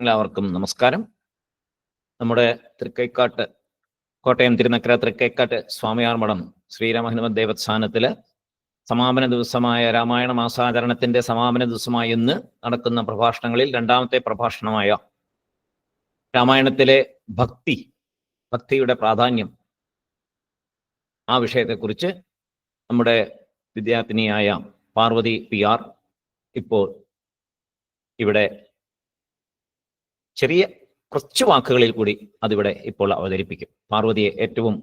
എല്ലാവർക്കും നമസ്കാരം. നമ്മുടെ തൃക്കൈക്കാട്ട് കോട്ടയം തിരുനക്കര തൃക്കൈക്കാട്ട് സ്വാമിയാർ മഠം ശ്രീരാമഹനുമത് ദേവസ്ഥാനത്തിൽ സമാപന ദിവസമായ രാമായണ മാസാചരണത്തിന്റെ സമാപന ദിവസമായ ഇന്ന് നടക്കുന്ന പ്രഭാഷണങ്ങളിൽ രണ്ടാമത്തെ പ്രഭാഷണമായ രാമായണത്തിലെ ഭക്തി ഭക്തിയുടെ പ്രാധാന്യം ആ വിഷയത്തെക്കുറിച്ച് നമ്മുടെ വിദ്യാർത്ഥിനിയായ പാർവതി പി ആർ ഇപ്പോൾ ഇവിടെ ചെറിയ കുറച്ച് വാക്കുകളിൽ കൂടി അതിവിടെ ഇപ്പോൾ അവതരിപ്പിക്കും. പാർവതിയെ ഏറ്റവും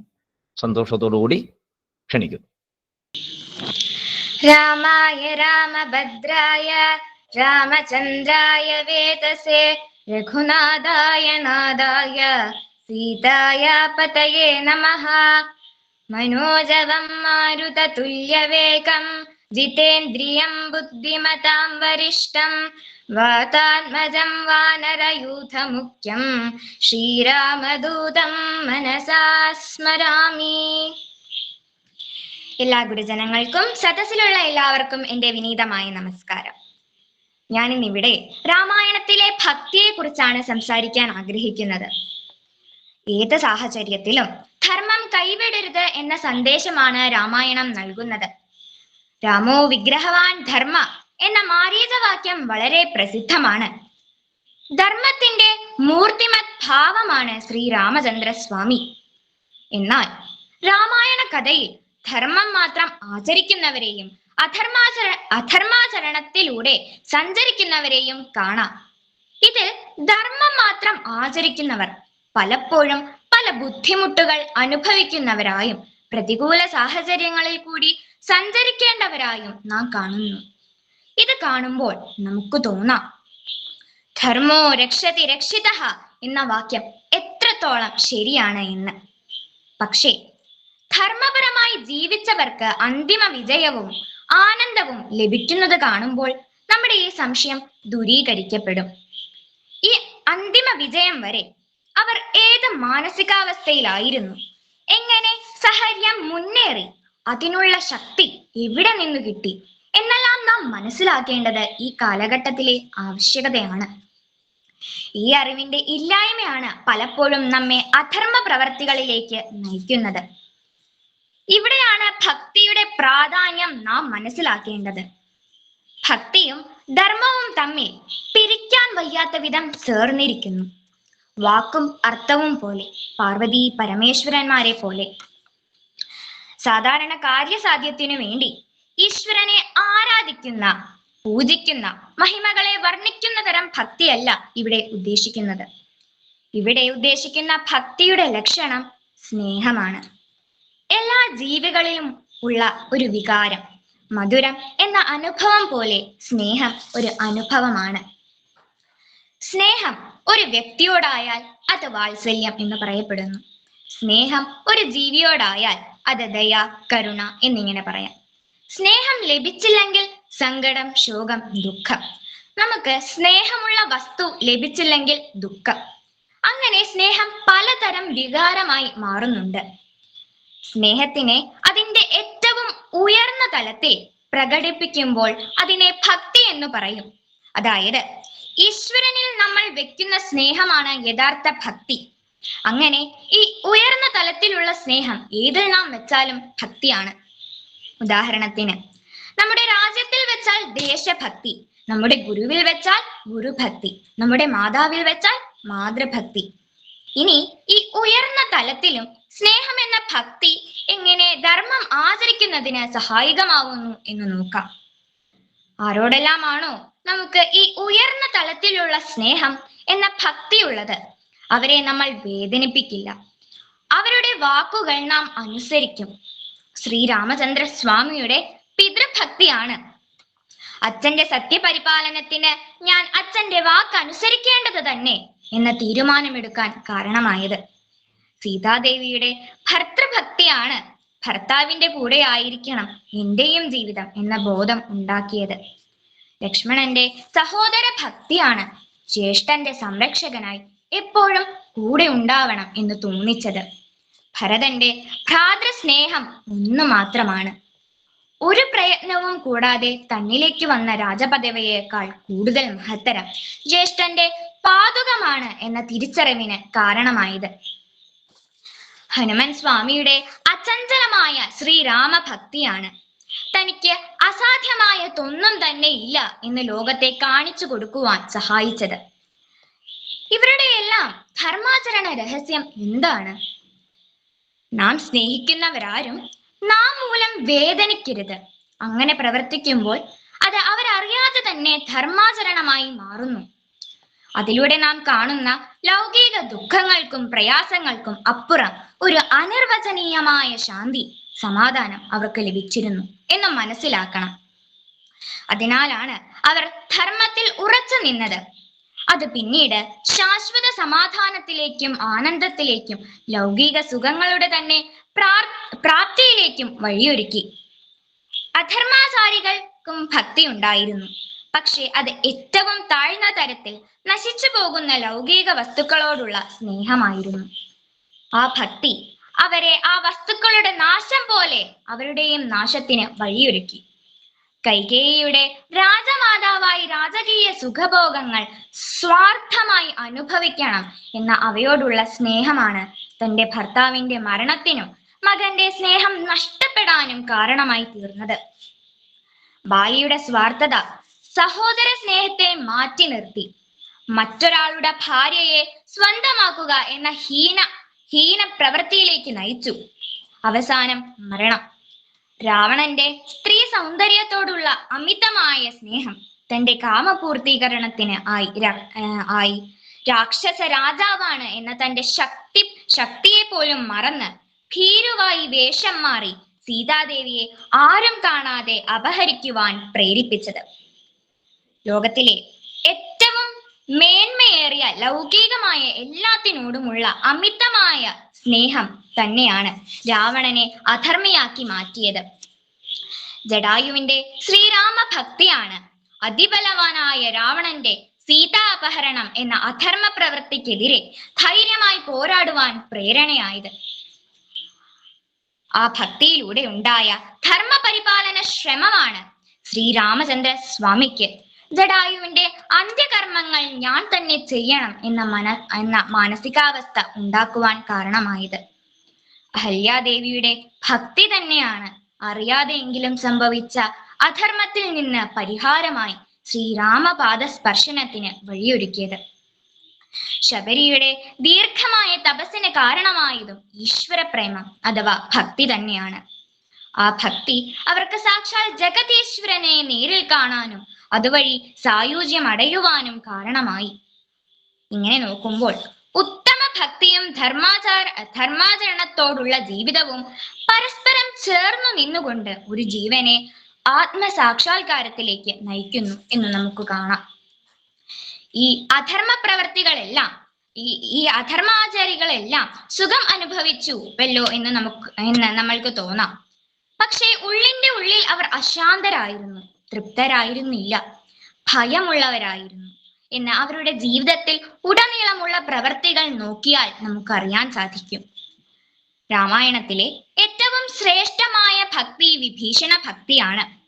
സന്തോഷത്തോടുകൂടി ക്ഷണിക്കുന്നു. രാമായ രാമഭദ്രായ രാമചന്ദ്രായ വേദസേ രഘുനാഥായ നാഥായ സീതായ പതയേ നമ. മനോജവം മാരുതതുല്യവേഗം ജിതേന്ദ്രിയം ബുദ്ധിമതാം വരിഷ്ഠം वातात्मजं वानरयूथमुख्यं श्रीरामदूतं मनसा स्मरामि എല്ലാ ഗുരുജനങ്ങൾക്കും സദസ്സിലുള്ള എല്ലാവർക്കും എൻ്റെ വിനീതമായ നമസ്കാരം ഞാൻ ഇന്നിവിടെ രാമായണത്തിലെ ഭക്തിയെ കുറിച്ചാണ് സംസാരിക്കാൻ ആഗ്രഹിക്കുന്നത് ഏത് സാഹചര്യത്തിലും ധർമ്മം കൈവിടരുത് എന്ന സന്ദേശമാണ് രാമായണം നൽകുന്നത് രാമോ വിഗ്രഹവാൻ ധർമ്മ എന്ന മാരീചവാക്യം വളരെ പ്രസിദ്ധമാണ്. ധർമ്മത്തിന്റെ മൂർത്തിമത് ഭാവമാണ് ശ്രീരാമചന്ദ്ര സ്വാമി എന്നാൽ രാമായണ കഥയിൽ ധർമ്മം മാത്രം ആചരിക്കുന്നവരെയും അധർമാചര അധർമാചരണത്തിലൂടെ സഞ്ചരിക്കുന്നവരെയും കാണാം. ഇതിൽ ധർമ്മം മാത്രം ആചരിക്കുന്നവർ പലപ്പോഴും പല ബുദ്ധിമുട്ടുകൾ അനുഭവിക്കുന്നവരായും പ്രതികൂല സാഹചര്യങ്ങളിൽ കൂടി സഞ്ചരിക്കേണ്ടവരായും നാം കാണുന്നു. ഇത് കാണുമ്പോൾ നമുക്ക് തോന്നാം. ധർമ്മോ രക്ഷതി രക്ഷിത എന്ന വാക്യം എത്രത്തോളം ശരിയാണ് എന്ന്. പക്ഷേ ധർമ്മപരമായി ജീവിച്ചവർക്ക് അന്തിമ വിജയവും ആനന്ദവും ലഭിക്കുന്നത് കാണുമ്പോൾ നമ്മുടെ ഈ സംശയം ദൂരീകരിക്കപ്പെടും. ഈ അന്തിമ വിജയം വരെ അവർ ഏത് മാനസികാവസ്ഥയിലായിരുന്നു? എങ്ങനെ സഹര്യം മുന്നേറി? അതിനുള്ള ശക്തി എവിടെ നിന്ന് കിട്ടി? എന്നെല്ലാം നാം മനസ്സിലാക്കേണ്ടത് ഈ കാലഘട്ടത്തിലെ ആവശ്യകതയാണ്. ഈ അറിവിന്റെ ഇല്ലായ്മയാണ് പലപ്പോഴും നമ്മെ അധർമ്മ പ്രവർത്തികളിലേക്ക് നയിക്കുന്നത്. ഇവിടെയാണ് ഭക്തിയുടെ പ്രാധാന്യം നാം മനസ്സിലാക്കേണ്ടത്. ഭക്തിയും ധർമ്മവും തമ്മിൽ പിരിക്കാൻ വയ്യാത്ത വിധം ചേർന്നിരിക്കുന്നു. വാക്കും അർത്ഥവും പോലെ പാർവതി പരമേശ്വരന്മാരെ പോലെ. സാധാരണ കാര്യസാധ്യത്തിനു വേണ്ടി ഈശ്വരനെ ആരാധിക്കുന്ന പൂജിക്കുന്ന മഹിമകളെ വർണിക്കുന്ന തരം ഭക്തിയല്ല ഇവിടെ ഉദ്ദേശിക്കുന്നത്. ഇവിടെ ഉദ്ദേശിക്കുന്ന ഭക്തിയുടെ ലക്ഷണം സ്നേഹമാണ്. എല്ലാ ജീവികളിലും ഉള്ള ഒരു വികാരം മധുരം എന്ന അനുഭവം പോലെ സ്നേഹം ഒരു അനുഭവമാണ്. സ്നേഹം ഒരു വ്യക്തിയോടായാൽ അത് വാത്സല്യം എന്ന് പറയപ്പെടുന്നു. സ്നേഹം ഒരു ജീവിയോടായാൽ അത് ദയ കരുണ എന്നിങ്ങനെ പറയാം. സ്നേഹം ലഭിച്ചില്ലെങ്കിൽ സങ്കടം ശോകം ദുഃഖം. നമുക്ക് സ്നേഹമുള്ള വസ്തു ലഭിച്ചില്ലെങ്കിൽ ദുഃഖം. അങ്ങനെ സ്നേഹം പലതരം വികാരമായി മാറുന്നുണ്ട്. സ്നേഹത്തിനെ അതിന്റെ ഏറ്റവും ഉയർന്ന തലത്തിൽ പ്രകടിപ്പിക്കുമ്പോൾ അതിനെ ഭക്തി എന്ന് പറയും. അതായത് ഈശ്വരനിൽ നമ്മൾ വെക്കുന്ന സ്നേഹമാണ് യഥാർത്ഥ ഭക്തി. അങ്ങനെ ഈ ഉയർന്ന തലത്തിലുള്ള സ്നേഹം ഏതിൽ നാം വെച്ചാലും ഭക്തിയാണ്. ഉദാഹരണത്തിന് നമ്മുടെ രാജ്യത്തിൽ വെച്ചാൽ ദേശഭക്തി നമ്മുടെ ഗുരുവിൽ വെച്ചാൽ ഗുരുഭക്തി നമ്മുടെ മാതാവിൽ വെച്ചാൽ മാതൃഭക്തി. ഇനി ഈ ഉയർന്ന തലത്തിലും സ്നേഹം എന്ന ഭക്തി എങ്ങനെ ധർമ്മം ആചരിക്കുന്നതിന് സഹായകമാവുന്നു എന്ന് നോക്കാം. ആരോടെല്ലാമാണോ നമുക്ക് ഈ ഉയർന്ന തലത്തിലുള്ള സ്നേഹം എന്ന ഭക്തി ഉള്ളത്? അവരെ നമ്മൾ വേദനിപ്പിക്കില്ല. അവരുടെ വാക്കുകൾ നാം അനുസരിക്കും. ശ്രീരാമചന്ദ്ര സ്വാമിയുടെ പിതൃഭക്തിയാണ്. അച്ഛന്റെ സത്യപരിപാലനത്തിന് ഞാൻ അച്ഛന്റെ വാക്ക് അനുസരിക്കേണ്ടത് തന്നെ എന്ന തീരുമാനമെടുക്കാൻ കാരണമായത്. സീതാദേവിയുടെ ഭർത്തൃഭക്തിയാണ് ഭർത്താവിന്റെ കൂടെ ആയിരിക്കണം എന്റെയും ജീവിതം എന്ന ബോധം ഉണ്ടാക്കിയത്. ലക്ഷ്മണന്റെ സഹോദര ഭക്തിയാണ് ജ്യേഷ്ഠന്റെ സംരക്ഷകനായി എപ്പോഴും കൂടെ ഉണ്ടാവണം എന്ന് തോന്നിച്ചത്. ഭരതന്റെ ഭ്രാതൃസ്നേഹം ഒന്ന് മാത്രമാണ്. ഒരു പ്രയത്നവും കൂടാതെ തന്നിലേക്ക് വന്ന രാജപദവിയേക്കാൾ കൂടുതൽ മഹത്തരം ജ്യേഷ്ഠന്റെ പാതുകമാണ് എന്ന തിരിച്ചറിവിന് കാരണമായത്. ഹനുമൻ സ്വാമിയുടെ അചഞ്ചലമായ ശ്രീരാമ ഭക്തിയാണ് തനിക്ക് അസാധ്യമായതൊന്നും തന്നെ ഇല്ല എന്ന് ലോകത്തെ കാണിച്ചു കൊടുക്കുവാൻ സഹായിച്ചത്. ഇവരുടെ എല്ലാം ധർമാചരണ രഹസ്യം എന്താണ്? നാം സ്നേഹിക്കുന്നവരാരും നാം മൂലം വേദനിക്കരുത്. അങ്ങനെ പ്രവർത്തിക്കുമ്പോൾ അത് അവരറിയാതെ തന്നെ ധർമാചരണമായി മാറുന്നു. അതിലൂടെ നാം കാണുന്ന ലൗകിക ദുഃഖങ്ങൾക്കും പ്രയാസങ്ങൾക്കും അപ്പുറം ഒരു അനിർവചനീയമായ ശാന്തി സമാധാനം അവർക്ക് ലഭിച്ചിരുന്നു എന്ന് മനസ്സിലാക്കണം. അതിനാലാണ് അവർ ധർമ്മത്തിൽ ഉറച്ചു നിന്നത്. അത് പിന്നീട് ശാശ്വത സമാധാനത്തിലേക്കും ആനന്ദത്തിലേക്കും ലൗകിക സുഖങ്ങളുടെ തന്നെ പ്രാർ പ്രാപ്തിയിലേക്കും വഴിയൊരുക്കി. അധർമാചാരികൾക്കും ഭക്തി ഉണ്ടായിരുന്നു. പക്ഷേ അത് ഏറ്റവും താഴ്ന്ന തരത്തിൽ നശിച്ചു പോകുന്ന ലൗകിക വസ്തുക്കളോടുള്ള സ്നേഹമായിരുന്നു. ആ ഭക്തി അവരെ ആ വസ്തുക്കളുടെ നാശം പോലെ അവരുടെയും നാശത്തിന് വഴിയൊരുക്കി. കൈകേയിയുടെ രാജമാതാവായി രാജകീയ സുഖഭോഗങ്ങൾ സ്വാർത്ഥമായി അനുഭവിക്കണം എന്ന അവയോടുള്ള സ്നേഹമാണ് തന്റെ ഭർത്താവിന്റെ മരണത്തിനും മകന്റെ സ്നേഹം നഷ്ടപ്പെടാനും കാരണമായി തീർന്നത്. ബാലിയുടെ സ്വാർത്ഥത സഹോദര സ്നേഹത്തെ മാറ്റി നിർത്തി. മറ്റൊരാളുടെ ഭാര്യയെ സ്വന്തമാക്കുക എന്ന ഹീന ഹീന പ്രവൃത്തിയിലേക്ക് നയിച്ചു. അവസാനം മരണം. രാവണന്റെ സ്ത്രീ സൗന്ദര്യത്തോടുള്ള അമിതമായ സ്നേഹം തന്റെ കാമപൂർത്തീകരണത്തിന് ആയി ആയി. രാക്ഷസ രാജാവാണ് എന്ന തന്റെ ശക്തി ശക്തിയെ പോലും മറന്ന് ഭീരുവായി വേഷം മാറി സീതാദേവിയെ ആരും കാണാതെ അപഹരിക്കുവാൻ പ്രേരിപ്പിച്ചത്. ലോകത്തിലെ ഏറ്റവും മേന്മയേറിയ ലൗകികമായ എല്ലാത്തിനോടുമുള്ള അമിതമായ സ്നേഹം തന്നെയാണ് രാവണനെ അധർമ്മിയാക്കി മാറ്റിയത്. ജഡായുവിന്റെ ശ്രീരാമ ഭക്തിയാണ് അതിബലവാനായ രാവണന്റെ സീതാ അപഹരണം എന്ന അധർമ്മ പ്രവൃത്തിക്കെതിരെ ധൈര്യമായി പോരാടുവാൻ പ്രേരണയായത്. ആ ഭക്തിയിലൂടെ ഉണ്ടായ ധർമ്മപരിപാലന ശ്രമമാണ് ശ്രീരാമചന്ദ്ര സ്വാമിക്ക് ജഡായുവിന്റെ അന്ത്യകർമ്മങ്ങൾ ഞാൻ തന്നെ ചെയ്യണം എന്ന മന എന്ന മാനസികാവസ്ഥ ഉണ്ടാക്കുവാൻ കാരണമായത്. അഹല്യാദേവിയുടെ ഭക്തി തന്നെയാണ് അറിയാതെയെങ്കിലും സംഭവിച്ച അധർമ്മത്തിൽ നിന്ന് പരിഹാരമായി ശ്രീരാമപാദ സ്പർശനത്തിന് വഴിയൊരുക്കിയത്. ശബരിയുടെ ദീർഘമായ തപസ്സിന് കാരണമായതും ഈശ്വര പ്രേമം അഥവാ ഭക്തി തന്നെയാണ്. ആ ഭക്തി അവർക്ക് സാക്ഷാൽ ജഗതീശ്വരനെ നേരിൽ കാണാനും അതുവഴി സായുജ്യം അടയുവാനും കാരണമായി. ഇങ്ങനെ നോക്കുമ്പോൾ ഉത്തമ ഭക്തിയും ധർമാചാര ധർമാചരണത്തോടുള്ള ജീവിതവും പരസ്പരം ചേർന്നു നിന്നുകൊണ്ട് ഒരു ജീവനെ ആത്മസാക്ഷാത്കാരത്തിലേക്ക് നയിക്കുന്നു എന്ന് നമുക്ക് കാണാം. ഈ അധർമ്മ പ്രവർത്തികളെല്ലാം ഈ ഈ അധർമാചാരികളെല്ലാം സുഖം അനുഭവിച്ചു വല്ലോ എന്ന് നമുക്ക് എന്ന് നമ്മൾക്ക് തോന്നാം. പക്ഷേ ഉള്ളിന്റെ ഉള്ളിൽ അവർ അശാന്തരായിരുന്നു. തൃപ്തരായിരുന്നില്ല. ഭയമുള്ളവരായിരുന്നു. എന്ന് അവരുടെ ജീവിതത്തിൽ ഉടനീളമുള്ള പ്രവർത്തികൾ നോക്കിയാൽ നമുക്കറിയാൻ സാധിക്കും. രാമായണത്തിലെ ഏറ്റവും ശ്രേഷ്ഠമായ ഭക്തി വിഭീഷണ ഭക്തിയാണ്.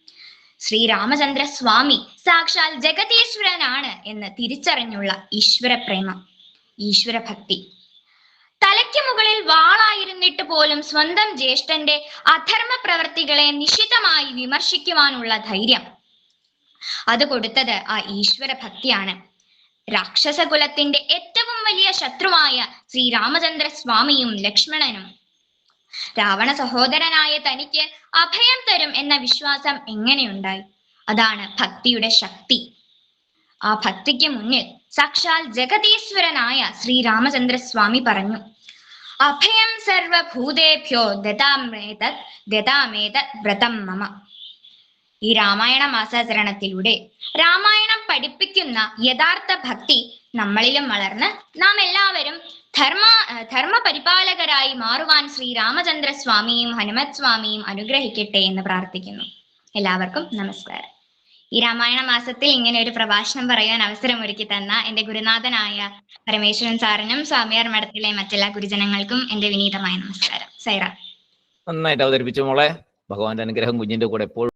ശ്രീരാമചന്ദ്ര സ്വാമി സാക്ഷാൽ ജഗതീശ്വരനാണ് എന്ന് തിരിച്ചറിഞ്ഞുള്ള ഈശ്വര പ്രേമം ഈശ്വര ഭക്തി തലയ്ക്ക് മുകളിൽ വാളായിരുന്നിട്ട് പോലും സ്വന്തം ജ്യേഷ്ഠന്റെ അധർമ്മ പ്രവർത്തികളെ നിശിതമായി വിമർശിക്കുവാനുള്ള ധൈര്യം അത് കൊടുത്തത് ആ ഈശ്വര ഭക്തിയാണ് രാക്ഷസകുലത്തിന്റെ ഏറ്റവും വലിയ ശത്രുവായ ശ്രീരാമചന്ദ്ര സ്വാമിയും ലക്ഷ്മണനും. രാവണ സഹോദരനായ തനിക്ക് അഭയം തരും എന്ന വിശ്വാസം എങ്ങനെയുണ്ടായി? അതാണ് ഭക്തിയുടെ ശക്തി. ആ ഭക്തിക്ക് മുന്നിൽ സാക്ഷാൽ ജഗതീശ്വരനായ ശ്രീരാമചന്ദ്ര സ്വാമി പറഞ്ഞു. അഭയം സർവഭൂതേഭ്യോ ദതാമേതത് ദതാമേതത് വ്രതം മമ. ഈ രാമായണ മാസാചരണത്തിലൂടെ രാമായണം പഠിപ്പിക്കുന്ന യഥാർത്ഥ ഭക്തി നമ്മളിലും വളർന്ന് നാം എല്ലാവരും ധർമ്മ ധർമ്മപരിപാലകരായി ധർമ്മ പരിപാലകരായി മാറുവാൻ ശ്രീ രാമചന്ദ്ര സ്വാമിയും ഹനുമത് സ്വാമിയും അനുഗ്രഹിക്കട്ടെ എന്ന് പ്രാർത്ഥിക്കുന്നു. എല്ലാവർക്കും നമസ്കാരം. ഈ രാമായണ മാസത്തിൽ ഇങ്ങനെ ഒരു പ്രഭാഷണം പറയാൻ അവസരം ഒരുക്കി തന്ന എന്റെ ഗുരുനാഥനായ പരമേശ്വരൻ സാറിനും സ്വാമിയാർ മഠത്തിലെ മറ്റെല്ലാ ഗുരുജനങ്ങൾക്കും എന്റെ വിനീതമായ നമസ്കാരം. സൈറ. നന്നായിട്ട് അവതരിപ്പിച്ചു മോളെ. ഭഗവാന്റെ അനുഗ്രഹം കുഞ്ഞിന്റെ കൂടെ എപ്പോഴും